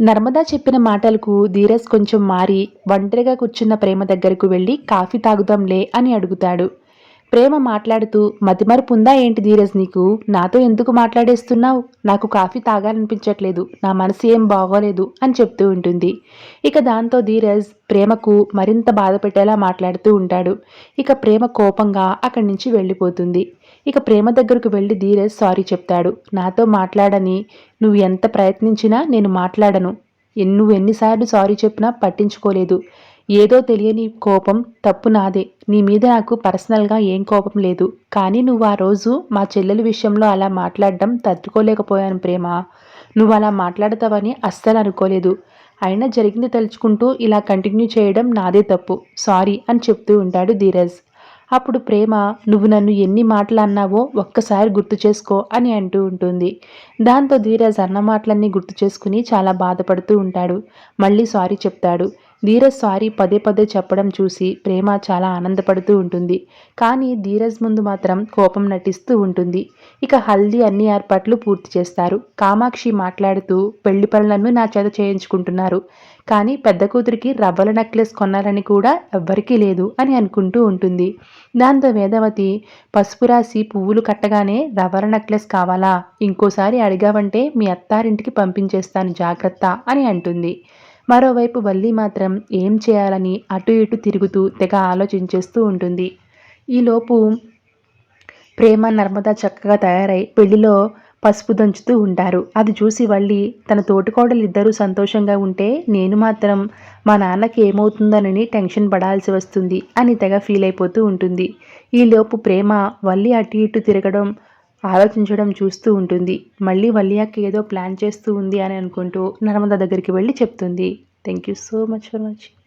నర్మదా చెప్పిన మాటలకు ధీరజ్ కొంచెం మారి ఒంటరిగా కూర్చున్న ప్రేమ దగ్గరకు వెళ్ళి కాఫీ తాగుదాంలే అని అడుగుతాడు. ప్రేమ మాట్లాడుతూ మతిమరుపు ఉందా ఏంటి ధీరజ్ నీకు? నాతో ఎందుకు మాట్లాడేస్తున్నావు? నాకు కాఫీ తాగాలనిపించట్లేదు. నా మనసు ఏం బాగోలేదు అని చెప్తూ ఉంటుంది. ఇక దాంతో ధీరజ్ ప్రేమకు మరింత బాధ పెట్టేలా మాట్లాడుతూ ఉంటాడు. ఇక ప్రేమ కోపంగా అక్కడి నుంచి వెళ్ళిపోతుంది. ఇక ప్రేమ దగ్గరకు వెళ్ళి ధీరజ్ సారీ చెప్తాడు. నాతో మాట్లాడని నువ్వు ఎంత ప్రయత్నించినా నేను మాట్లాడను. నువ్వు ఎన్నిసార్లు సారీ చెప్పినా పట్టించుకోలేదు. ఏదో తెలియని కోపం తప్పు నాదే. నీ మీద నాకు పర్సనల్గా ఏం కోపం లేదు. కానీ నువ్వు ఆ రోజు మా చెల్లెల విషయంలో అలా మాట్లాడడం తట్టుకోలేకపోయాను ప్రేమ. నువ్వు అలా మాట్లాడతావని అస్సలు అనుకోలేదు. అయినా జరిగింది తలుచుకుంటూ ఇలా కంటిన్యూ చేయడం నాదే తప్పు. సారీ అని చెప్తూ ఉంటాడు ధీరజ్. అప్పుడు ప్రేమ నువ్వు నన్ను ఎన్ని మాటలు అన్నావో ఒక్కసారి గుర్తు చేసుకో అని అంటూ ఉంటుంది. దాంతో ధీరజ్ అన్న మాటలన్నీ గుర్తు చేసుకుని చాలా బాధపడుతూ ఉంటాడు. మళ్ళీ సారీ చెప్తాడు. ధీరజ్ సారీ పదే పదే చెప్పడం చూసి ప్రేమ చాలా ఆనందపడుతూ ఉంటుంది. కానీ ధీరజ్ ముందు మాత్రం కోపం నటిస్తూ ఉంటుంది. ఇక హల్దీ అన్ని ఏర్పాట్లు పూర్తి చేస్తారు. కామాక్షి మాట్లాడుతూ పెళ్ళి పనులను నా చేత చేయించుకుంటున్నారు. కానీ పెద్ద కూతురికి రవ్వల నెక్లెస్ కొన్నారని కూడా ఎవ్వరికీ లేదు అని అనుకుంటూ ఉంటుంది. దాంతో వేదవతి పసుపు రాసి పువ్వులు కట్టగానే రవ్వల నెక్లెస్ కావాలా? ఇంకోసారి అడిగావంటే మీ అత్తారింటికి పంపించేస్తాను జాగ్రత్త అని అంటుంది. మరోవైపు వల్లి మాత్రం ఏం చేయాలని అటు ఇటు తిరుగుతూ తెగ ఆలోచించేస్తూ ఉంటుంది. ఈలోపు ప్రేమ నర్మదా చక్కగా తయారై పెళ్ళిలో పసుపు దంచుతూ ఉంటారు. అది చూసి వల్లి తన తోటికోడలు ఇద్దరూ సంతోషంగా ఉంటే నేను మాత్రం మా నాన్నకి ఏమవుతుందనని టెన్షన్ పడాల్సి వస్తుంది అని తెగ ఫీల్ అయిపోతూ ఉంటుంది ఈలోపు ప్రేమ వల్లి అటు ఇటు తిరగడం ఆలోచించడం చూస్తూ ఉంటుంది. మళ్ళీ వల్లియాకి ఏదో ప్లాన్ చేస్తూ ఉంది అని అనుకుంటూ నర్మద దగ్గరికి వెళ్ళి చెప్తుంది. Thank you so much for watching.